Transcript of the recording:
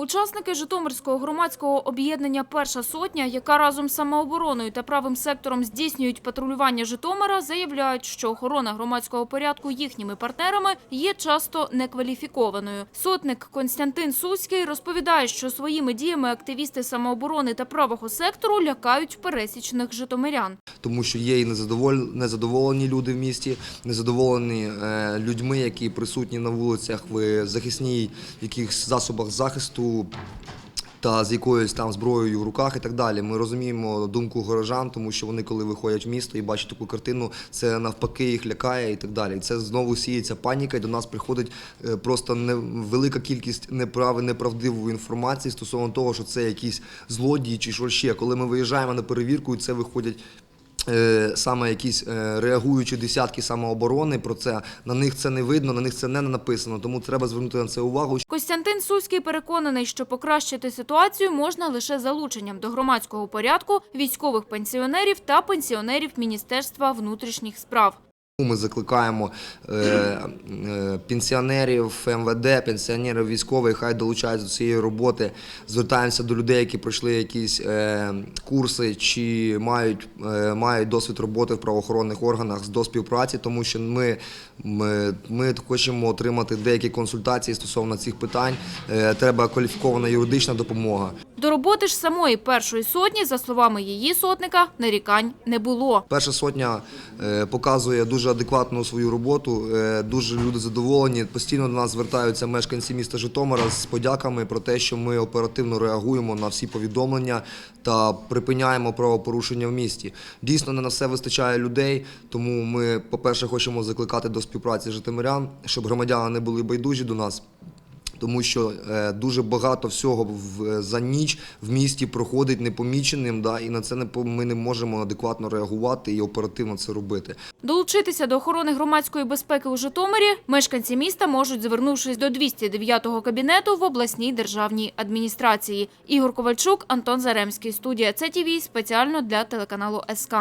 Учасники Житомирського громадського об'єднання Перша сотня, яка разом з самообороною та правим сектором здійснюють патрулювання Житомира, заявляють, що охорона громадського порядку їхніми партнерами є часто некваліфікованою. Сотник Константин Суський розповідає, що своїми діями активісти самооборони та правого сектору лякають пересічних житомирян. тому що є і незадоволені люди в місті, незадоволені е, людьми, які присутні на вулицях в захисній якихось засобах захисту. Та з якоюсь там зброєю в руках і так далі. Ми розуміємо думку горожан, тому що вони, коли виходять в місто і бачать таку картину, це навпаки їх лякає і так далі. І це знову сіється паніка, і до нас приходить е, просто не- велика кількість неправи, неправдивої інформації стосовно того, що це якісь злодії чи що ще. Коли ми виїжджаємо на перевірку, і це виходять саме якісь е, реагуючі десятки самооборони про це. На них це не видно, на них це не написано. Тому треба звернути на це увагу. Костянтин Суський переконаний, що покращити ситуацію можна лише залученням до громадського порядку військових пенсіонерів та пенсіонерів Міністерства внутрішніх справ. Ми закликаємо е, е, пенсіонерів МВД, пенсіонерів військових, хай долучаються до цієї роботи. Звертаємося до людей, які пройшли якісь е, курси чи мають, е, мають досвід роботи в правоохоронних органах до співпраці, тому що ми, ми, ми хочемо отримати деякі консультації стосовно цих питань. Е, треба кваліфікована юридична допомога. До роботи ж самої першої сотні, за словами її сотника, нарікань не було. Перша сотня е, показує дуже адекватну свою роботу. е, Дуже люди задоволені. Постійно до нас звертаються мешканці міста Житомира з подяками про те, що ми оперативно реагуємо на всі повідомлення та припиняємо правопорушення в місті. Дійсно, не на все вистачає людей, тому ми, по-перше, хочемо закликати до співпраці житомирян, щоб громадяни не були байдужі до нас. Тому що е, дуже багато всього в, за ніч в місті проходить непоміченим, да, і на це не ми не можемо адекватно реагувати і оперативно це робити. Долучитися до охорони громадської безпеки у Житомирі мешканці міста можуть, звернувшись до 209-го кабінету в обласній державній адміністрації. Ігор Ковальчук, Антон Заремський. Студія ЦТВ спеціально для телеканалу СК.